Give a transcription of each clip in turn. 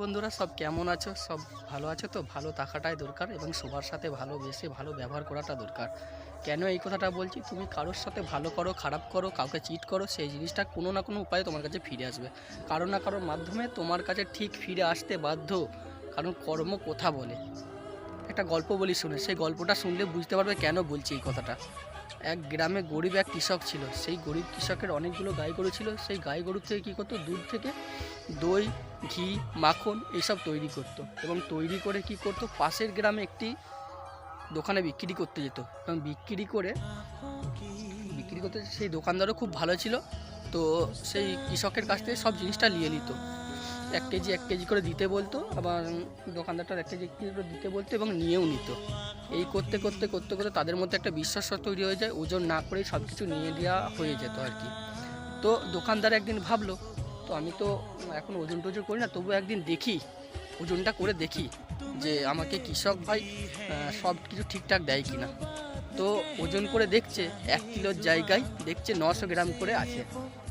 বন্ধুরা, সব কেমন আছো? সব ভালো আছো তো? ভালো থাকাটাই দরকার এবং সবার সাথে ভালোবেসে ভালো ব্যবহার করাটা দরকার। কেন এই কথাটা বলছি? তুমি কারোর সাথে ভালো করো, খারাপ করো, কাউকে চিট করো, সেই জিনিসটা কোনো না কোনো উপায়ে তোমার কাছে ফিরে আসবে। কারও না কারোর মাধ্যমে তোমার কাছে ঠিক ফিরে আসতে বাধ্য। কারণ কর্ম কথা বলে। একটা গল্প বলি শুনে, সেই গল্পটা শুনলে বুঝতে পারবে কেন বলছি এই কথাটা। এক গ্রামে গরিব এক কৃষক ছিল। সেই গরিব কৃষকের অনেকগুলো গাই গরু ছিল। সেই গাই গরু থেকে কী করতো? দুধ থেকে দই, ঘি, মাখন এইসব তৈরি করতো এবং তৈরি করে কি করতো? পাশের গ্রামে একটি দোকানে বিক্রি করতে যেত এবং বিক্রি করে বিক্রি করতে সেই দোকানদারও খুব ভালো ছিল। তো সেই কৃষকের কাছ থেকে সব জিনিসটা নিয়ে নিত। এক কেজি এক কেজি করে দিতে বলতো, আবার দোকানদারটার এক কেজি এক কেজি করে দিতে বলতো এবং নিয়েও নিত। এই করতে করতে করতে করতে তাদের মধ্যে একটা বিশ্বাস তৈরি হয়ে যায়, ওজন না করেই সব কিছু নিয়ে দেওয়া হয়ে যেত আর কি। তো দোকানদার একদিন ভাবলো তো আমি তো এখন ওজন টোজন করি না তবু একদিন দেখি, ওজনটা করে দেখি যে আমাকে কৃষক ভাই সব কিছু ঠিকঠাক দেয় কি না তো ওজন করে দেখছে, এক কিলোর জায়গায় দেখছে নশো গ্রাম করে আছে।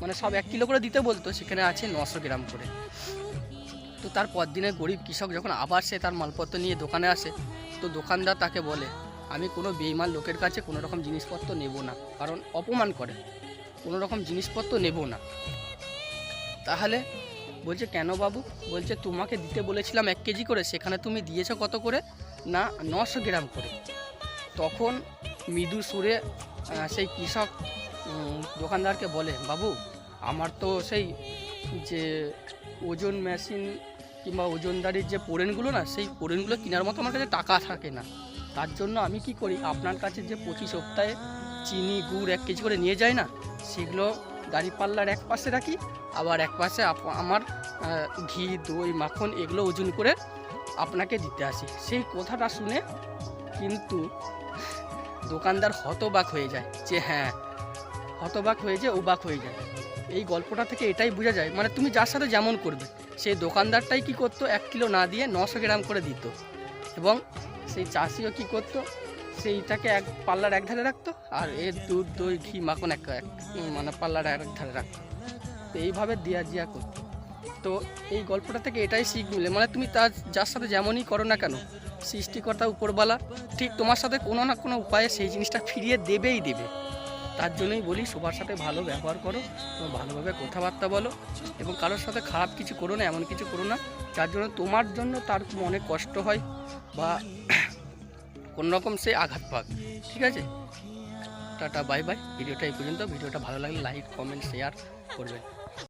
মানে সব এক কিলো করে দিতে বলতো, সেখানে আছে নশো গ্রাম করে। তো তার দিনে গরিব কৃষক যখন আবার সে তার মালপত্র নিয়ে দোকানে আসে, তো দোকানদার তাকে বলে, আমি কোনো বেইমান লোকের কাছে কোনো রকম জিনিসপত্র নেব না, কারণ অপমান করে। কোনো রকম জিনিসপত্র নেব না। তাহলে? বলছে, কেন বাবু? বলছে, তোমাকে দিতে বলেছিলাম এক কেজি করে, সেখানে তুমি দিয়েছ কত করে? না, নশো গ্রাম করে। তখন মৃদু সুরে সেই কৃষক দোকানদারকে বলে, বাবু, আমার তো সেই যে ওজন মেশিন কিংবা ওজনদারির যে পোড়েনগুলো না, সেই পোড়েনগুলো কেনার মতো আমার কাছে টাকা থাকে না। তার জন্য আমি কি করি? আপনার কাছে যে প্রতি সপ্তাহে চিনি, গুড় এক কেজি করে নিয়ে যায় না, সেগুলো দাঁড়িপাল্লার এক পাশে রাখি, আবার এক পাশে আমার ঘি, দই, মাখন এগুলো ওজন করে আপনাকে দিতে আসি। সেই কথাটা শুনে কিন্তু দোকানদার হতবাক হয়ে যায় যে হ্যাঁ হতবাক হয়ে যায় ওবাক হয়ে যায়। এই গল্পটা থেকে এটাই বোঝা যায় মানে তুমি যার সাথে যেমন করবে, সেই দোকানদারটাই কি করতো? এক কিলো না দিয়ে নশো গ্রাম করে দিত। এবং সেই চাষিও কি করতো? সেইটাকে এক পাল্লার এক ধারে রাখতো, আর এর দুধ, দই, ঘি, মাখন এক এক মানে পাল্লার এক ধারে রাখতো। তো এইভাবে দিয়া জিয়া করতো। তো এই গল্পটা থেকে এটাই শিখ মিলে মানে তুমি তার যার সাথে যেমনই করো না কেন, সৃষ্টিকর্তা উপরবালা ঠিক তোমার সাথে কোনো না কোনো উপায়ে সেই জিনিসটা ফিরিয়ে দেবেই দেবে। তার জন্যই বলি, সবার সাথে ভালো ব্যবহার করো এবং ভালোভাবে কথাবার্তা বলো, এবং কারোর সাথে খারাপ কিছু করো না, এমন কিছু করো না, যার জন্য তোমার জন্য তার মনে কষ্ট হয়, বা রকম সে আঘাত পাক। ঠিক আছে? Tata, bye bye. ভিডিওটা এই পর্যন্ত। ভিডিওটা ভালো লাগলে লাইক কমেন্ট শেয়ার করবেন।